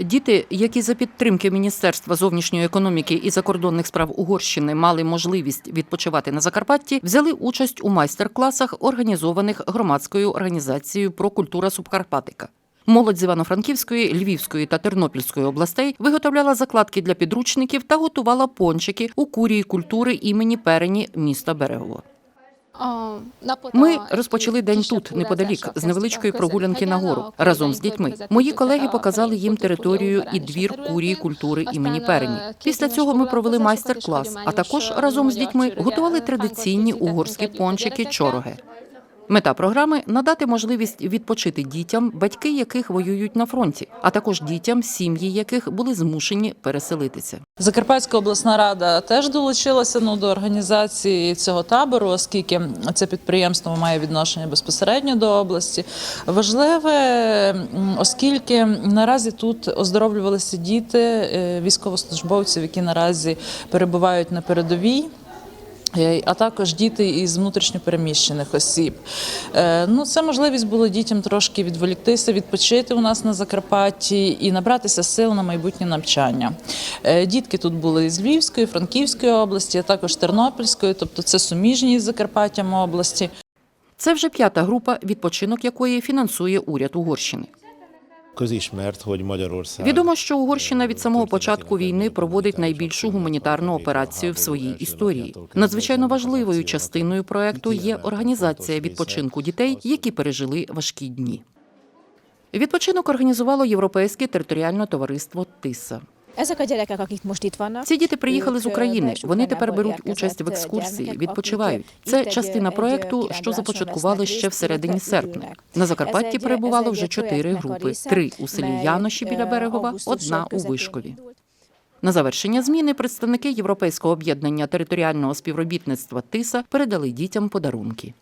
Діти, які за підтримки Міністерства зовнішньої економіки і закордонних справ Угорщини мали можливість відпочивати на Закарпатті, взяли участь у майстер-класах, організованих громадською організацією про культура Субкарпатика. Молодь з Івано-Франківської, Львівської та Тернопільської областей виготовляла закладки для підручників та готувала пончики у курії культури імені Перені міста Берегово. Ми розпочали день тут, неподалік, з невеличкої прогулянки на гору разом з дітьми. Мої колеги показали їм територію і двір курії культури імені Перені. Після цього ми провели майстер-клас, а також разом з дітьми готували традиційні угорські пончики чороги. Мета програми надати можливість відпочити дітям, батьки яких воюють на фронті, а також дітям, сім'ї яких були змушені переселитися. Закарпатська обласна рада теж долучилася ну, до організації цього табору, оскільки це підприємство має відношення безпосередньо до області. Важливе, оскільки наразі тут оздоровлювалися діти е, військовослужбовців, які наразі перебувають на передовій. Е, А також діти із внутрішньопереміщених осіб. Е, Ну, це можливість було дітям трошки відволіктися, відпочити у нас на Закарпатті і набратися сил на майбутнє навчання. Е, Дітки тут були із Львівської, Франківської області, а також Тернопільської, тобто це суміжні із Закарпаттям області. Це вже п'ята група, відпочинок якої фінансує уряд Угорщини. Közismert, hogy Magyarország Відомо, що Угорщина від самого початку війни проводить найбільшу гуманітарну операцію в своїй історії. Надзвичайно важливою частиною проекту є організація відпочинку дітей, які пережили важкі дні. Відпочинок організувало Європейське територіальне товариство ТИСА. Ці діти приїхали з України. Вони тепер беруть участь в екскурсії, відпочивають. Це частина проекту, що започаткували ще részt, всередині серпня. На Закарпатті перебувало вже чотири групи: три у селі Яноші біля е, Берегова, одна у Вишкові. На завершення зміни представники Європейського об'єднання територіального співробітництва ТИСА передали дітям подарунки.